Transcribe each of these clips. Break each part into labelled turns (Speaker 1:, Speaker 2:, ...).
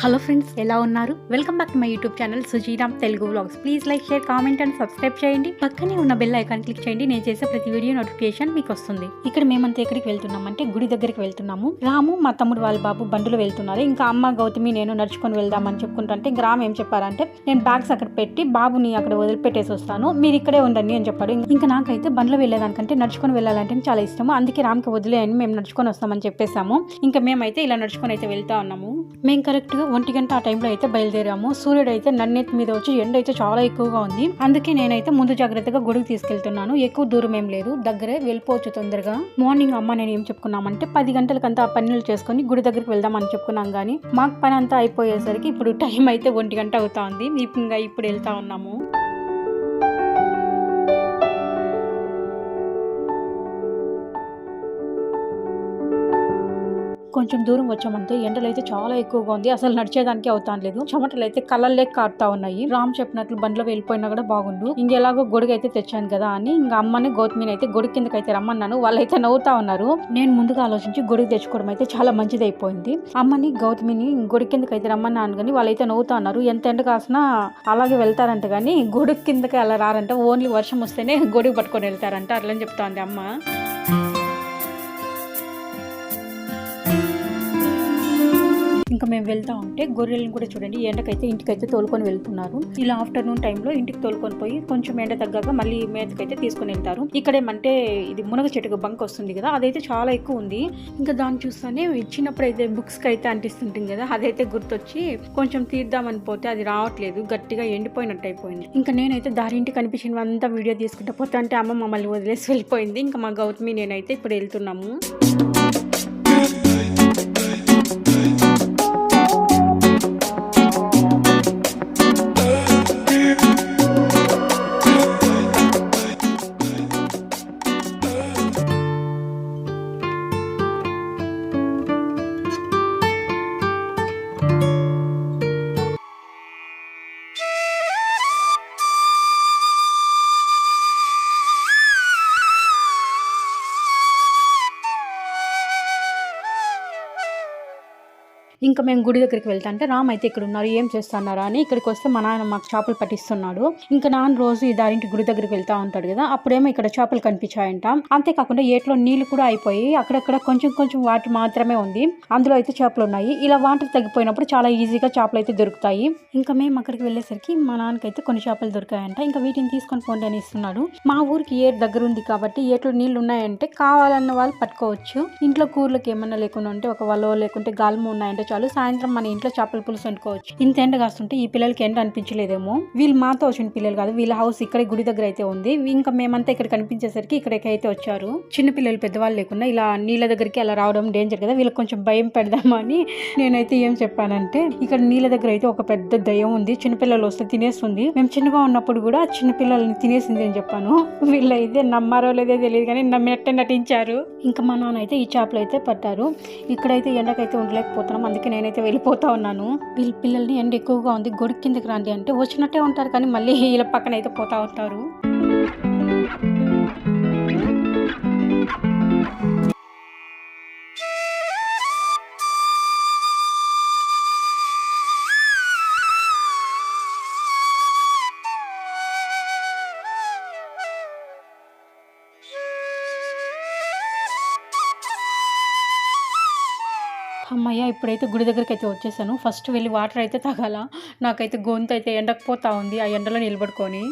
Speaker 1: Hello friends ఎలా ఉన్నారు? Welcome back to my YouTube channel Sujiram Telugu vlogs please like share comment and subscribe చేయండి. పక్కనే ఉన్న bell icon click చేయండి నేను చేసే ప్రతి వీడియో నోటిఫికేషన్ మీకు వస్తుంది. ఇక్కడ మేమంతా ఎక్కడికి వెళ్తున్నాం అంటే గుడి దగ్గరికి వెళ్తున్నాము. రాము మా తమ్ముడు వాళ్ళ బాబు బండ్లు వెళ్తున్నారు. ఇంకా అమ్మ గౌతమి నేను నడుచుకొని వెళ్దామని చెప్పుకుంటుంటే గ్రామ్ ఏం చెప్పారంటే నేను బ్యాగ్స్ అక్కడ పెట్టి బాబుని అక్కడ వదిలిపెట్టేసి వస్తాను. మీరు ఇక్కడే ఉండండి అని చెప్పాడు. ఇంకా నాకైతే బండ్లో వెళ్ళేదానికంటే నడుచుకొని వెళ్ళాలంటే చాలా ఇష్టము. అందుకే రామ్కి వదిలేయని మేము నడుచుకొని వస్తామని చెప్పేసాము ఇంకా మేమైతే ఇలా నడుచుకొని అయితే వెళ్తా ఉన్నాము. మేము కరెక్ట్గా ఒంటి గంట ఆ టైంలో అయితే బయలుదేరాము. సూర్యుడు అయితే నన్నెత్తి మీద వచ్చి ఎండ అయితే చాలా ఎక్కువగా ఉంది. అందుకే నేనైతే ముందు జాగ్రత్తగా గుడికి తీసుకెళ్తున్నాను. ఎక్కువ దూరం ఏం లేదు. దగ్గరే వెళ్ళిపోవచ్చు తొందరగా. మార్నింగ్ అమ్మ నేను ఏం చెప్పుకున్నామంటే పది గంటలకంతా ఆ పనులు చేసుకుని గుడి దగ్గరికి వెళ్దామని చెప్పుకున్నాం కానీ మాకు పని అంతా అయిపోయేసరికి ఇప్పుడు టైం అయితే ఒంటి గంట అవుతా ఉంది ఇంకా ఇప్పుడు వెళ్తా ఉన్నాము. కొంచెం దూరం వచ్చామంటే ఎండలు అయితే చాలా ఎక్కువగా ఉంది. అసలు నడిచేదానికి అవుతాను లేదు. చెమటలు అయితే కళ్ళల్లే కారుతా ఉన్నాయి. రామ్ చెప్పినట్లు బండ్లో వెళ్ళిపోయినా కూడా బాగుండు. ఇంకెలాగో గొడుగు అయితే తెచ్చాను కదా అని ఇంకా అమ్మని గౌతమిని అయితే గొడుగు కిందకి అయితే రమ్మన్నాను. వాళ్ళైతే నవ్వుతా ఉన్నారు. నేను ముందుగా ఆలోచించి గొడుగు తెచ్చుకోవడం అయితే చాలా మంచిది అయిపోయింది అమ్మని గౌతమిని గొడుగు కిందకి అయితే రమ్మన్నాను కానీ వాళ్ళైతే నవ్వుతా ఉన్నారు. ఎంత ఎండ కాసినా అలాగే వెళ్తారంట కానీ గొడుగు కిందకి అలా రారంట. ఓన్లీ వర్షం వస్తేనే గొడుగు పట్టుకొని వెళ్తారంట. అట్లని చెప్తా ఉంది అమ్మ. ఇంకా మేము వెళ్తా ఉంటే గొర్రెలను కూడా చూడండి. ఎండకైతే ఇంటికైతే తోలుకొని వెళ్తున్నారు. ఇలా ఆఫ్టర్నూన్ టైంలో ఇంటికి తోలుకొని పోయి కొంచెం ఎండ తగ్గాక మళ్ళీ మేతకైతే తీసుకొని వెళ్తారు. ఇక్కడేమంటే ఇది మునగ చెట్టుకు బంక్ వస్తుంది కదా అదైతే చాలా ఎక్కువ ఉంది. ఇంకా దాన్ని చూస్తానే చిన్నప్పుడు అయితే బుక్స్కి అయితే అంటిస్తుంటుంది కదా అదైతే గుర్తొచ్చి కొంచెం తీద్దామని పోతే అది రావట్లేదు గట్టిగా ఎండిపోయినట్టు అయిపోయింది. ఇంకా నేనైతే దారి ఇంటి కనిపించినవంతా వీడియో తీసుకుంటా పోతా అంటే అమ్మ మమ్మల్ని వదిలేసి వెళ్ళిపోయింది. ఇంకా మా గౌతమి నేనైతే ఇప్పుడు వెళ్తున్నాము. ఇంకా మేము గుడి దగ్గరికి వెళ్తా అంటే రామ్ అయితే ఇక్కడ ఉన్నారు ఏం చేస్తున్నారా? అని ఇక్కడికి వస్తే మా నాన్న మాకు చేపలు పట్టిస్తున్నాడు. ఇంకా నాన్న రోజు ఈ దారింటి గుడి దగ్గరికి వెళ్తా ఉంటాడు కదా అప్పుడేమో ఇక్కడ చేపలు కనిపించాయంట. అంతేకాకుండా ఏట్లో నీళ్ళు కూడా అయిపోయి అక్కడక్కడ కొంచెం కొంచెం వాటర్ మాత్రమే ఉంది. అందులో అయితే చేపలు ఉన్నాయి. ఇలా వాటర్ తగ్గిపోయినప్పుడు చాలా ఈజీగా చేపలు అయితే దొరుకుతాయి. ఇంకా మేము అక్కడికి వెళ్ళేసరికి మా నాన్నకైతే కొన్ని చేపలు దొరికాయంట. ఇంకా వీటిని తీసుకొని పోండి అని ఇస్తున్నాడు. మా ఊరికి ఏరు దగ్గర ఉంది కాబట్టి ఏట్లో నీళ్ళు ఉన్నాయంటే కావాలన్న వాళ్ళు పట్టుకోవచ్చు. ఇంట్లో కూరలకు ఏమన్నా లేకుండా ఉంటే ఒక వలో లేకుంటే గాలము ఉన్నాయంటే చాలు. సాయంత్రం మన ఇంట్లో చేపల పులుసు వండుకోవచ్చు. ఇంత ఎండ కాస్తుంటే ఈ పిల్లలకి ఎండ అనిపించలేదేమో. వీళ్ళు మాతో వచ్చిన పిల్లలు కాదు. వీళ్ళ హౌస్ ఇక్కడే గుడి దగ్గర అయితే ఉంది. ఇంకా మేమంతా ఇక్కడ కనిపించేసరికి ఇక్కడికి అయితే వచ్చారు. చిన్న పిల్లలు పెద్దవాళ్ళు లేకుండా ఇలా నీళ్ళ దగ్గరికి అలా రావడం డేంజర్ కదా. వీళ్ళకి కొంచెం భయం పెడదామని నేనైతే ఏం చెప్పానంటే ఇక్కడ నీళ్ళ దగ్గర అయితే ఒక పెద్ద దయ్యం ఉంది. చిన్నపిల్లలు వస్తే తినేస్తుంది. మేము చిన్నగా ఉన్నప్పుడు కూడా చిన్న పిల్లల్ని తినేసింది అని చెప్పాను. వీళ్ళైతే నమ్మారో లేదో తెలియదు కానీ నమ్మినట్టే నటించారు. ఇంకా మా నాన్న అయితే ఈ చేపలు అయితే పట్టారు. ఇక్కడైతే ఎండకైతే ఉండలేకపోతున్నాం. అందుకే నేనైతే వెళ్ళిపోతా ఉన్నాను. వీళ్ళ పిల్లల్ని ఎండ ఎక్కువగా ఉంది గొడుగు కిందకి రండి అంటే వచ్చినట్టే ఉంటారు కానీ మళ్ళీ వీళ్ళ పక్కన అయితే పోతా ఉంటారు. ఇప్పుడైతే గుడి దగ్గరికి అయితే వచ్చేసాను. ఫస్ట్ వెళ్ళి వాటర్ అయితే తాగాల. నాకైతే గొంతు అయితే ఎండకపోతా ఉంది. ఆ ఎండలో నిలబడుకొని.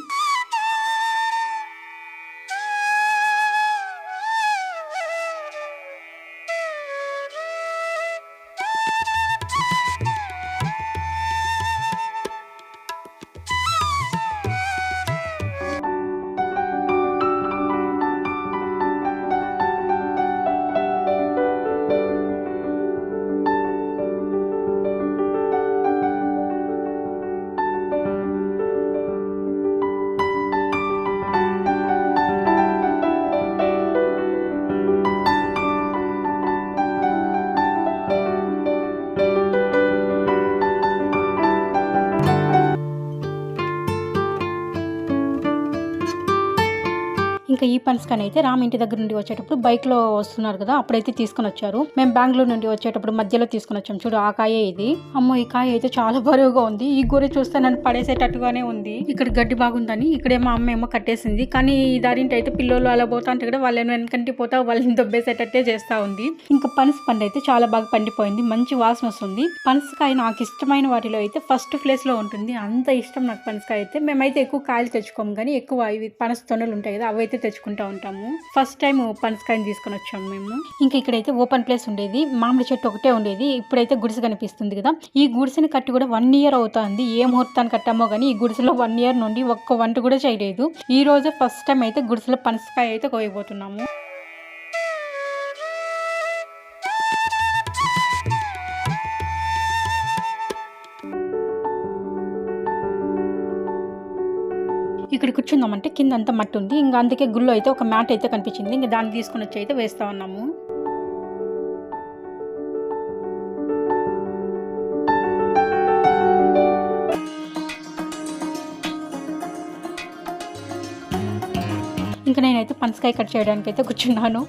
Speaker 1: ఇంకా ఈ పనసకాయని అయితే రామ్ ఇంటి దగ్గర నుండి వచ్చేటప్పుడు బైక్లో వస్తున్నారు కదా అప్పుడైతే తీసుకొని వచ్చారు. మేము బెంగళూరు నుండి వచ్చేటప్పుడు మధ్యలో తీసుకొని వచ్చాం. చూడు ఆ కాయ ఇది. అమ్మో ఈ కాయ అయితే చాలా బరువుగా ఉంది. ఈ గొర్రె చూస్తే నన్ను పడేసేటట్టుగానే ఉంది. ఇక్కడ గడ్డి బాగుందని ఇక్కడేమో అమ్మ ఏమో కట్టేసింది. కానీ ఈ దారింటి అయితే పిల్లలు అలా పోతా అంటే కూడా వాళ్ళని వెనకంటి పోతా వాళ్ళని దొబ్బేసేటట్టే చేస్తా ఉంది. ఇంకా పనస పండు అయితే చాలా బాగా పండిపోయింది. మంచి వాసన వస్తుంది. పనసకాయ నాకు ఇష్టమైన వాటిలో అయితే ఫస్ట్ ప్లేస్లో ఉంటుంది. అంత ఇష్టం నాకు పనసకాయ అయితే. మేమైతే ఎక్కువ కాయలు తెచ్చుకోము కానీ ఎక్కువ ఇవి పనస తొనలు ఉంటాయి కదా అవి అయితే తెచ్చుకుంటూ ఉంటాము. ఫస్ట్ టైం పనసకాయని తీసుకొని వచ్చాము మేము. ఇంకా ఇక్కడైతే ఓపెన్ ప్లేస్ ఉండేది. మామిడి చెట్టు ఒకటే ఉండేది. ఇప్పుడైతే గుడిసె కనిపిస్తుంది కదా. ఈ గుడిసెని కట్టి కూడా వన్ ఇయర్ అవుతుంది. ఏ ముహూర్తాన్ని కట్టామో కానీ ఈ గుడిసెలో వన్ ఇయర్ నుండి ఒక్క వంట కూడా చేయలేదు. ఈ రోజు ఫస్ట్ టైం అయితే గుడిసెలో పనసకాయ అయితే కోయబోతున్నాము. కూర్చుందామంటే కింద అంతా మట్టి ఉంది. ఇంకా అందుకే గుళ్ళో అయితే ఒక మ్యాట్ అయితే కనిపించింది. ఇంకా దాన్ని తీసుకొని వచ్చి అయితే వేస్తా ఉన్నాము. ఇంకా నేనైతే పనసకాయ కట్ చేయడానికి అయితే కూర్చున్నాను.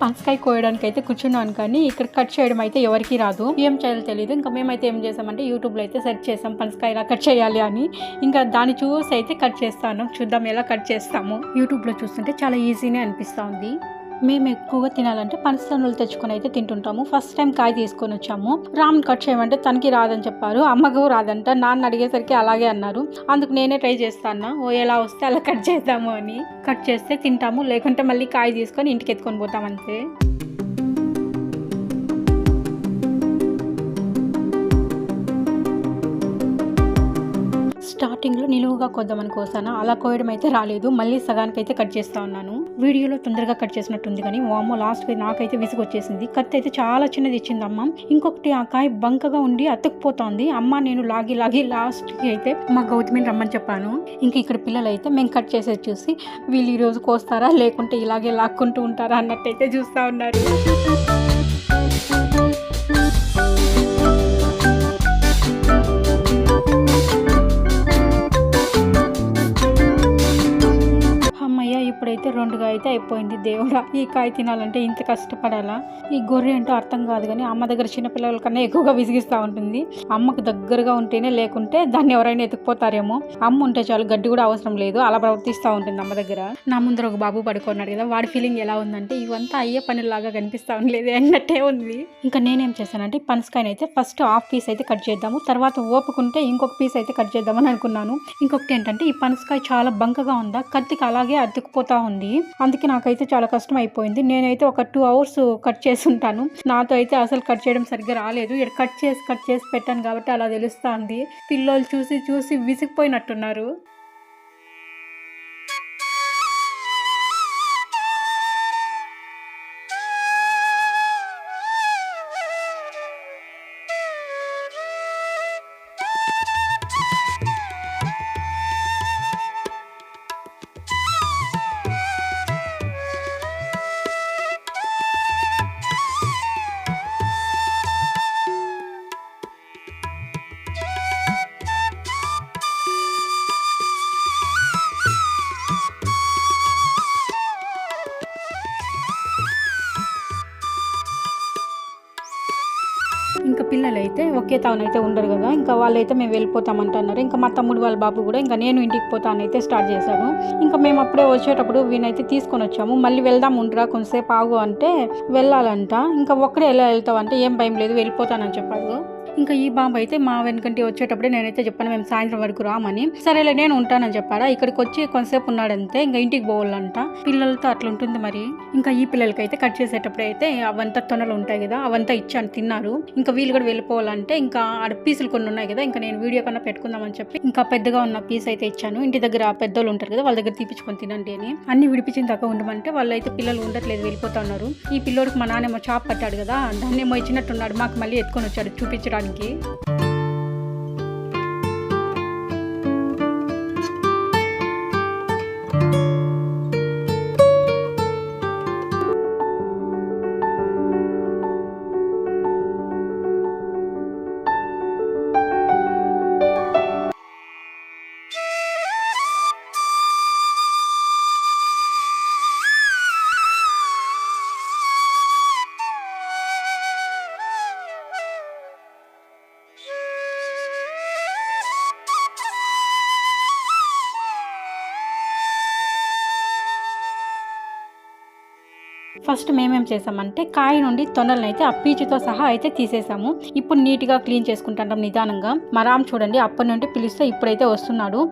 Speaker 1: పనసకాయ కోయడానికి అయితే కూర్చున్నాను కానీ ఇక్కడ కట్ చేయడం అయితే ఎవరికి రాదు. ఏం చేయాలో తెలియదు ఇంకా మేమైతే ఏం చేసామంటే యూట్యూబ్లో అయితే సెర్చ్ చేసాం పనసకాయ ఎలా కట్ చేయాలి అని. ఇంకా దాన్ని చూసి అయితే కట్ చేస్తాను. చూద్దాం ఎలా కట్ చేస్తాము. యూట్యూబ్లో చూస్తుంటే చాలా ఈజీనే అనిపిస్తూ ఉంది. మేము ఎక్కువగా తినాలంటే పనసనులు తెచ్చుకొని అయితే తింటుంటాము. ఫస్ట్ టైం కాయ తీసుకొని వచ్చాము. రామ్ కట్ చేయమంటే తనకి రాదని చెప్పారు. అమ్మకు రాదంట. నాన్న అడిగేసరికి అలాగే అన్నారు. అందుకు నేనే ట్రై చేస్తాను ఓ ఎలా వస్తే అలా కట్ చేద్దాము అని. కట్ చేస్తే తింటాము. లేకుంటే మళ్ళీ కాయ తీసుకొని ఇంటికి ఎత్తుకొని పోతాం అంతే. స్టార్టింగ్లో నిలువుగా కొద్దామని కోసాను అలా కోయడం అయితే రాలేదు. మళ్ళీ సగానికి అయితే కట్ చేస్తా ఉన్నాను. వీడియోలో తొందరగా కట్ చేసినట్టుంది కానీ వామో లాస్ట్ నాకైతే విసుగు వచ్చేసింది కత్తి అయితే చాలా చిన్నది ఇచ్చింది అమ్మ. ఇంకొకటి ఆ కాయ బంకగా ఉండి అతుక్కుపోతోంది. అమ్మ నేను లాగి లాగి లాస్ట్కి అయితే మా గౌతమిని రమ్మని చెప్పాను. ఇంక ఇక్కడ పిల్లలు అయితే మేము కట్ చేసేది చూసి వీళ్ళు ఈరోజు కోస్తారా లేకుంటే ఇలాగే లాక్కుంటూ ఉంటారా అన్నట్టయితే చూస్తూ ఉన్నారు. రెండుగా అయితే అయిపోయింది దేవుడా. ఈ కాయ తినాలంటే ఇంత కష్టపడాలా? ఈ గొర్రె ఏంటో అర్థం కాదు కానీ అమ్మ దగ్గర చిన్న పిల్లల కన్నా ఎక్కువగా విసిగిస్తూ ఉంటుంది. అమ్మకు దగ్గరగా ఉంటేనే లేకుంటే దాన్ని ఎవరైనా ఎత్తుకుపోతారేమో. అమ్మ ఉంటే చాలు గడ్డి కూడా అవసరం లేదు. అలా ప్రవర్తిస్తూ ఉంటుంది అమ్మ దగ్గర. నా ముందర ఒక బాబు పడుకున్నాడు కదా వాడి ఫీలింగ్ ఎలా ఉందంటే ఇవంతా అయ్యే పనిలాగా కనిపిస్తా ఉండలేదు అన్నట్టే ఉంది. ఇంకా నేనేం చేశానంటే పనసకాయని అయితే ఫస్ట్ హాఫ్ పీస్ అయితే కట్ చేద్దాము. తర్వాత ఓపుకుంటే ఇంకొక పీస్ అయితే కట్ చేద్దామని అనుకున్నాను. ఇంకొకటి ఏంటంటే ఈ పనసకాయ చాలా బంకగా ఉందా? కత్తికి అలాగే అతుక్కుపోతా ఉంది. అందుకే నాకైతే చాలా కష్టం అయిపోయింది నేనైతే ఒక టూ అవర్స్ కట్ చేసి ఉంటాను నాతో అయితే అసలు కట్ చేయడం సరిగ్గా రాలేదు. ఇక్కడ కట్ చేసి కట్ చేసి పెట్టాను కాబట్టి అలా తెలుస్తుంది. పిల్లలు చూసి చూసి విసిగిపోయినట్టున్నారు. పిల్లలైతే తానైతే ఉండరు కదా. ఇంకా వాళ్ళైతే మేము వెళ్ళిపోతామంటున్నారు. ఇంకా మా తమ్ముడు వాళ్ళ బాబు కూడా ఇంకా నేను ఇంటికి పోతానైతే స్టార్ట్ చేశాను ఇంకా మేము అప్పుడే వచ్చేటప్పుడు వీనైతే తీసుకొని వచ్చాము. మళ్ళీ వెళ్దాం ఉండరా కొంతసేపు ఆగు అంటే వెళ్ళాలంట. ఇంకా ఒక్కడే ఎలా వెళ్తావు అంటే ఏం భయం లేదు వెళ్ళిపోతానని చెప్పాడు. ఇంకా ఈ బాబు అయితే మా వెనకంటి వచ్చేటప్పుడే నేనైతే చెప్పాను మేము సాయంత్రం వరకు రామని. సరేలే నేను ఉంటానని చెప్పాడా ఇక్కడికి వచ్చి కొంతసేపు ఉన్నాడంతే ఇంకా ఇంటికి పోవాలంట. పిల్లలతో అట్లా ఉంటుంది మరి. ఇంకా ఈ పిల్లలకి అయితే కట్ చేసేటప్పుడు అయితే అవంతా తొనలు ఉంటాయి కదా అవంతా ఇచ్చాను తిన్నారు. ఇంకా వీళ్ళు కూడా వెళ్ళిపోవాలంటే ఇంకా ఆడ పీసులు కొన్ని ఉన్నాయి కదా ఇంకా నేను వీడియో కన్నా పెట్టుకుందామని చెప్పి ఇంకా పెద్దగా ఉన్న పీస్ అయితే ఇచ్చాను. ఇంటి దగ్గర పెద్దోళ్ళు ఉంటారు కదా వాళ్ళ దగ్గర తీపించుకొని తినండి అని. అన్ని విడిపించిన దాకా ఉండమంటే వాళ్ళు అయితే పిల్లలు ఉండట్లేదు వెళ్ళిపోతా ఉన్నారు. ఈ పిల్లోడికి మా నాన్నేమో చాప్ పట్టాడు కదా దాన్నేమో ఇచ్చినట్టున్నాడు మాకు మళ్ళీ ఎత్తుకొని వచ్చాడు చూపించడానికి. जाएँगे ఫస్ట్ మేమేం చేసామంటే కాయ నుండి తొనలను అయితే ఆ పీచుతో సహా అయితే తీసేసాము. ఇప్పుడు నీట్గా క్లీన్ చేసుకుంటాం నిదానంగా. మరామ్ చూడండి అప్పటి నుండి పిలిస్తే ఇప్పుడైతే వస్తున్నాడు.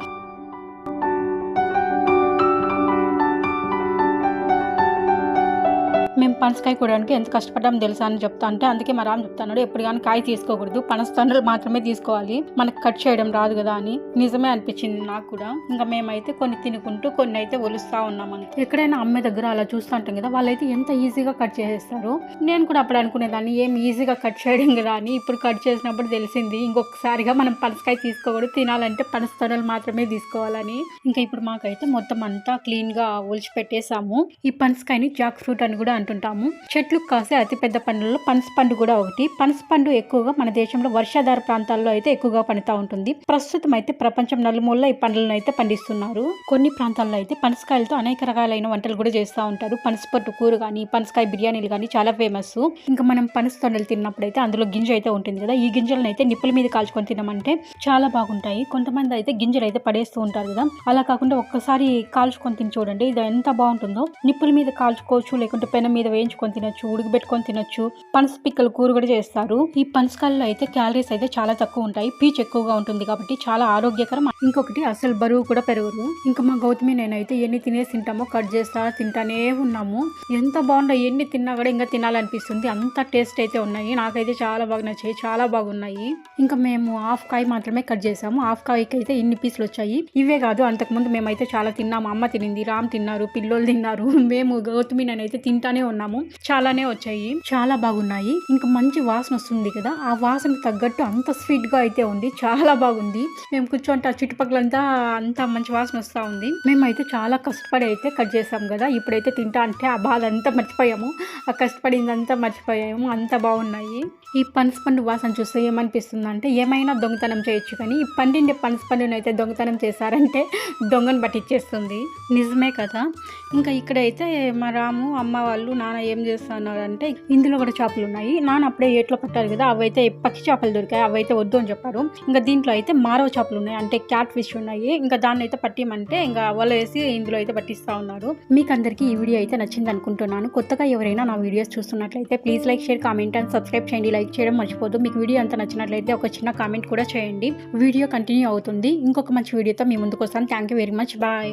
Speaker 1: పనసకాయ కూడడానికి ఎంత కష్టపడ్డాం తెలుసా అని చెప్తా అంటే అందుకే మా రామ్ చెప్తాడు ఎప్పుడు కానీ కాయ తీసుకోకూడదు పనస తండ్రులు మాత్రమే తీసుకోవాలి మనకు కట్ చేయడం రాదు కదా అని. నిజమే అనిపించింది నాకు కూడా. ఇంకా మేమైతే కొన్ని తినుకుంటూ కొన్ని అయితే ఒలుస్తా ఉన్నాం ఎక్కడైనా అమ్మే దగ్గర అలా చూస్తూ ఉంటాం కదా వాళ్ళైతే ఎంత ఈజీగా కట్ చేసేస్తారు. నేను కూడా అప్పుడు అనుకునేదాన్ని ఏం ఈజీగా కట్ చేయడం కదా అని. ఇప్పుడు కట్ చేసినప్పుడు తెలిసింది ఇంకొకసారిగా మనం పనసకాయ తీసుకోకూడదు తినాలంటే పనస తొనలు మాత్రమే తీసుకోవాలని. ఇంకా ఇప్పుడు మాకైతే మొత్తం అంతా క్లీన్గా ఒలిచి పెట్టేశాము ఈ పనసకాయని జాక్ ఫ్రూట్ అని కూడా అంటుంటాము. చెట్లు కాసే అతిపెద్ద పండ్లలో పనస పండు కూడా ఒకటి. పనస పండు ఎక్కువగా మన దేశంలో వర్షాధార ప్రాంతాల్లో అయితే ఎక్కువగా పండుతా ఉంటుంది. ప్రస్తుతం అయితే ప్రపంచం నలుమూల ఈ పండ్లను అయితే పండిస్తున్నారు. కొన్ని ప్రాంతాల్లో అయితే పనసకాయలతో అనేక రకాలైన వంటలు కూడా చేస్తూ ఉంటారు. పనసపట్టు కూర కానీ పనసకాయ బిర్యానీలు కానీ చాలా ఫేమస్. ఇంకా మనం పనస తొండలు తిన్నప్పుడు అయితే అందులో గింజ అయితే ఉంటుంది కదా. ఈ గింజలను అయితే నిప్పుల మీద కాల్చుకొని తినమంటే చాలా బాగుంటాయి. కొంతమంది అయితే గింజలు అయితే పడేస్తూ ఉంటారు కదా. అలా కాకుండా ఒక్కసారి కాల్చుకొని తిని చూడండి. ఇది ఎంత బాగుంటుందో. నిప్పుల మీద కాల్చుకోవచ్చు లేకుంటే పెనం మీద వేయించుకొని తినొచ్చు ఉడకబెట్టుకొని తినొచ్చు. పనస పిక్కలు కూర కూడా చేస్తారు. ఈ పనసకాయల్లో అయితే క్యాలరీస్ అయితే చాలా తక్కువ ఉంటాయి. పీచ్ ఎక్కువగా ఉంటుంది కాబట్టి చాలా ఆరోగ్యకరం. ఇంకొకటి అసలు బరువు కూడా పెరగదు. ఇంకా మా గౌతమి నేనైతే ఎన్ని తినేసి తింటామో కట్ చేస్తా తింటానే ఉన్నాము. ఎంత బాగుంటాయి ఎన్ని తిన్నా కూడా ఇంకా తినాలనిపిస్తుంది. అంత టేస్ట్ అయితే ఉన్నాయి. నాకైతే చాలా బాగా నచ్చాయి. చాలా బాగున్నాయి. ఇంకా మేము హాఫ్ కాయ మాత్రమే కట్ చేసాము హాఫ్ కాయకి అయితే ఇన్ని పీసులు వచ్చాయి? ఇవే కాదు అంతకుముందు మేమైతే చాలా తిన్నాము. అమ్మ తినింది రామ్ తిన్నారు పిల్లోలు తిన్నారు. మేము గౌతమి నేనైతే తింటానే ఉన్నాము. చాలానే వచ్చాయి. చాలా బాగున్నాయి. ఇంకా మంచి వాసన వస్తుంది కదా. ఆ వాసనకు తగ్గట్టు అంత స్వీట్గా అయితే ఉంది. చాలా బాగుంది. మేము కూర్చోంటే. ఆ చుట్టుపక్కలంతా అంత మంచి వాసన వస్తూ ఉంది. మేమైతే చాలా కష్టపడి అయితే కట్ చేసాం కదా. ఇప్పుడైతే తింటా అంటే ఆ బాధ అంతా మర్చిపోయాము. ఆ కష్టపడిందంతా మర్చిపోయాము. అంత బాగున్నాయి. ఈ పనస పండు వాసన చూస్తే ఏమనిపిస్తుంది అంటే ఏమైనా దొంగతనం చేయొచ్చు కానీ ఈ పండిండే పనస పండును అయితే దొంగతనం చేశారంటే దొంగను పట్టించేస్తుంది నిజమే కదా. ఇంకా ఇక్కడైతే మా రాము అమ్మ వాళ్ళు నాన్న ఏం చేస్తున్నాడంటే ఇందులో కూడా చేపలు ఉన్నాయి. నాన్న అప్పుడే ఏట్లో పట్టారు కదా అవైతే పచ్చి చేపలు దొరికాయి అవైతే వద్దు అని చెప్పారు. ఇంకా దీంట్లో అయితే మారవ చేపలు ఉన్నాయి అంటే క్యాట్ ఫిష్ ఉన్నాయి. ఇంకా దాన్ని అయితే పట్టిమంటే ఇంకా వల వేసి ఇందులో అయితే పట్టిస్తా ఉన్నారు. మీకు అందరికీ ఈ వీడియో అయితే నచ్చింది అనుకుంటున్నాను. కొత్తగా ఎవరైనా నా వీడియోస్ చూస్తున్నట్లయితే please like share comment and subscribe చేయండి. లైక్ చేయడం మర్చిపోదు మీకు వీడియో అంత నచ్చినట్లయితే ఒక చిన్న కామెంట్ కూడా చేయండి. వీడియో కంటిన్యూ అవుతుంది. ఇంకొక మంచి వీడియోతో మీ ముందుకు వస్తాను. Thank you very much. Bye.